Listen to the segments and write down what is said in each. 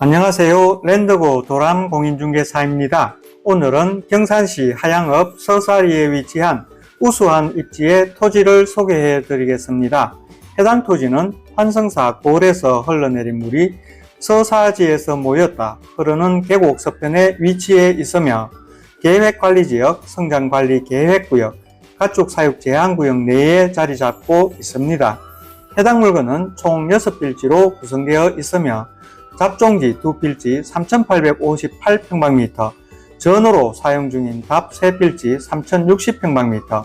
안녕하세요. 랜드고 도람 공인중개사입니다. 오늘은 경산시 하양읍 서사리에 위치한 우수한 입지의 토지를 소개해 드리겠습니다. 해당 토지는 환성사 골에서 흘러내린 물이 서사지에서 모였다 흐르는 계곡 서편에 위치해 있으며 계획관리지역, 성장관리 계획구역, 가축사육 제한구역 내에 자리 잡고 있습니다. 해당 물건은 총 6필지로 구성되어 있으며 잡종지 2필지 3,858평방미터, 전으로 사용 중인 답 3필지 3,060평방미터,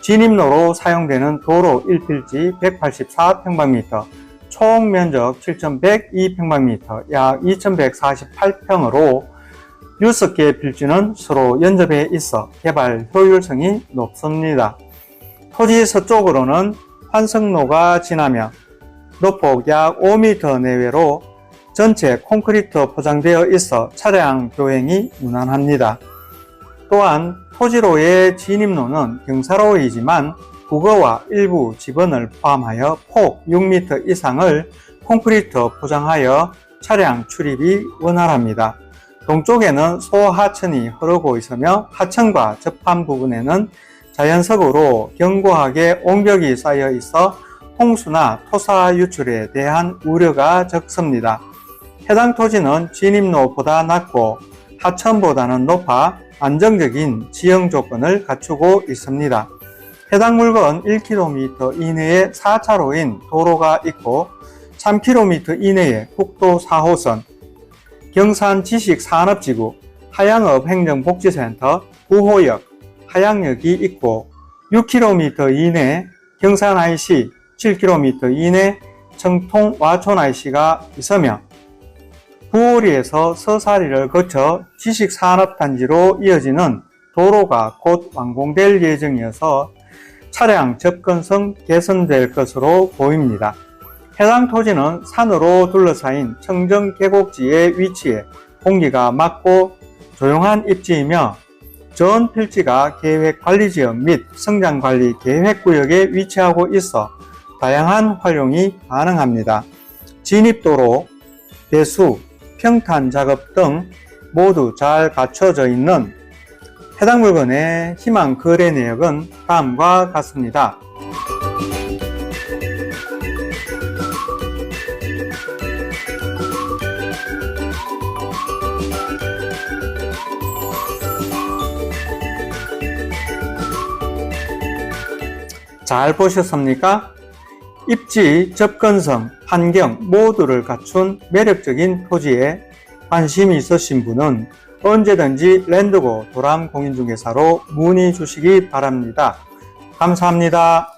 진입로로 사용되는 도로 1필지 184평방미터, 총 면적 7,102평방미터, 약 2,148평으로 6개의 필지는 서로 연접해 있어 개발 효율성이 높습니다. 토지 서쪽으로는 환성로가 지나며 노폭 약 5m 내외로 전체 콘크리트 포장되어 있어 차량 교행이 무난합니다. 또한 토지로의 진입로는 경사로이지만 국어와 일부 지번을 포함하여 폭 6m 이상을 콘크리트 포장하여 차량 출입이 원활합니다. 동쪽에는 소하천이 흐르고 있으며 하천과 접한 부분에는 자연석으로 견고하게 옹벽이 쌓여 있어 홍수나 토사 유출에 대한 우려가 적습니다. 해당 토지는 진입로보다 낮고 하천보다는 높아 안정적인 지형 조건을 갖추고 있습니다. 해당 물건 1km 이내에 4차로인 도로가 있고 3km 이내에 국도 4호선, 경산 지식산업지구, 하양읍 행정복지센터, 부호역, 하양역이 있고 6km 이내 경산 IC, 7km 이내 청통 와촌 IC가 있으며 부호리에서 서사리를 거쳐 지식산업단지로 이어지는 도로가 곧 완공될 예정이어서 차량 접근성 개선될 것으로 보입니다. 해당 토지는 산으로 둘러싸인 청정 계곡지에 위치해 공기가 맑고 조용한 입지이며 전 필지가 계획관리지역 및 성장관리 계획구역에 위치하고 있어 다양한 활용이 가능합니다. 진입도로, 배수, 평탄 작업 등 모두 잘 갖춰져 있는 해당 물건의 희망 거래 내역은 다음과 같습니다. 잘 보셨습니까? 입지, 접근성, 환경 모두를 갖춘 매력적인 토지에 관심이 있으신 분은 언제든지 랜드고 도람 공인중개사로 문의 주시기 바랍니다. 감사합니다.